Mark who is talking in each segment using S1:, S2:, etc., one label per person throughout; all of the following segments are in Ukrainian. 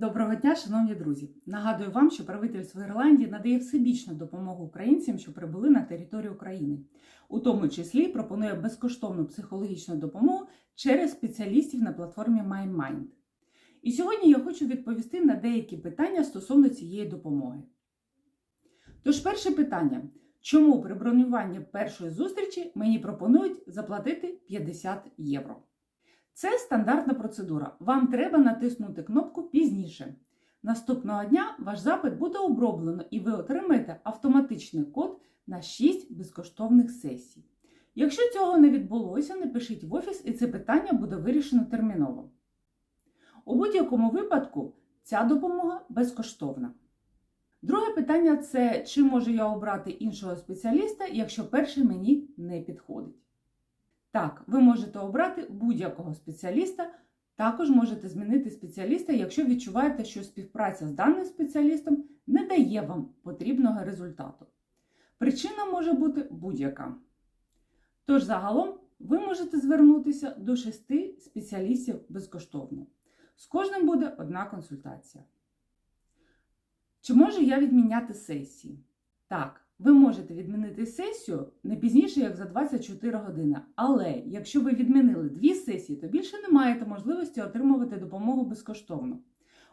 S1: Доброго дня, шановні друзі! Нагадую вам, що правительство Ірландії надає всебічну допомогу українцям, що прибули на територію України. У тому числі пропонує безкоштовну психологічну допомогу через спеціалістів на платформі MyMind. І сьогодні я хочу відповісти на деякі питання стосовно цієї допомоги. Тож, перше питання: чому при бронюванні першої зустрічі мені пропонують заплатити 50 євро? Це стандартна процедура. Вам треба натиснути кнопку пізніше. Наступного дня ваш запит буде оброблено і ви отримаєте автоматичний код на 6 безкоштовних сесій. Якщо цього не відбулося, напишіть в офіс і це питання буде вирішено терміново. У будь-якому випадку ця допомога безкоштовна. Друге питання це чи можу я обрати іншого спеціаліста, якщо перший мені не підходить. Так, ви можете обрати будь-якого спеціаліста, також можете змінити спеціаліста, якщо відчуваєте, що співпраця з даним спеціалістом не дає вам потрібного результату. Причина може бути будь-яка. Тож, загалом, ви можете звернутися до шести спеціалістів безкоштовно. З кожним буде одна консультація. Чи можу я відміняти сесії? Так, ви можете відмінити сесію не пізніше, як за 24 години. Але якщо ви відмінили дві сесії, то більше не маєте можливості отримувати допомогу безкоштовно.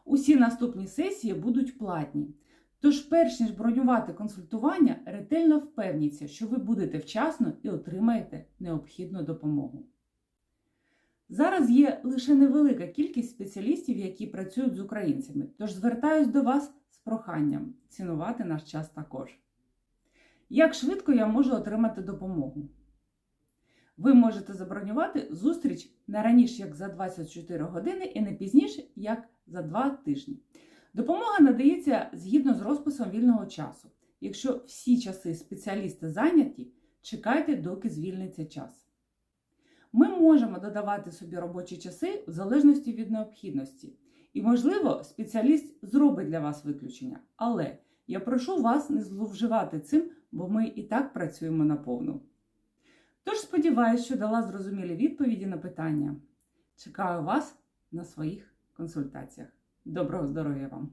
S1: Усі наступні сесії будуть платні. Тож, перш ніж бронювати консультування, ретельно впевніться, що ви будете вчасно і отримаєте необхідну допомогу. Зараз є лише невелика кількість спеціалістів, які працюють з українцями, тож звертаюсь до вас з проханням цінувати наш час також. Як швидко я можу отримати допомогу? Ви можете забронювати зустріч не раніше, як за 24 години, і не пізніше, як за 2 тижні. Допомога надається згідно з розписом вільного часу. Якщо всі часи спеціалісти зайняті, чекайте, доки звільниться час. Ми можемо додавати собі робочі часи в залежності від необхідності. І, можливо, спеціаліст зробить для вас виключення. Але я прошу вас не зловживати цим, бо ми і так працюємо наповну. Тож сподіваюся, що дала зрозумілі відповіді на питання. Чекаю вас на своїх консультаціях. Доброго здоров'я вам!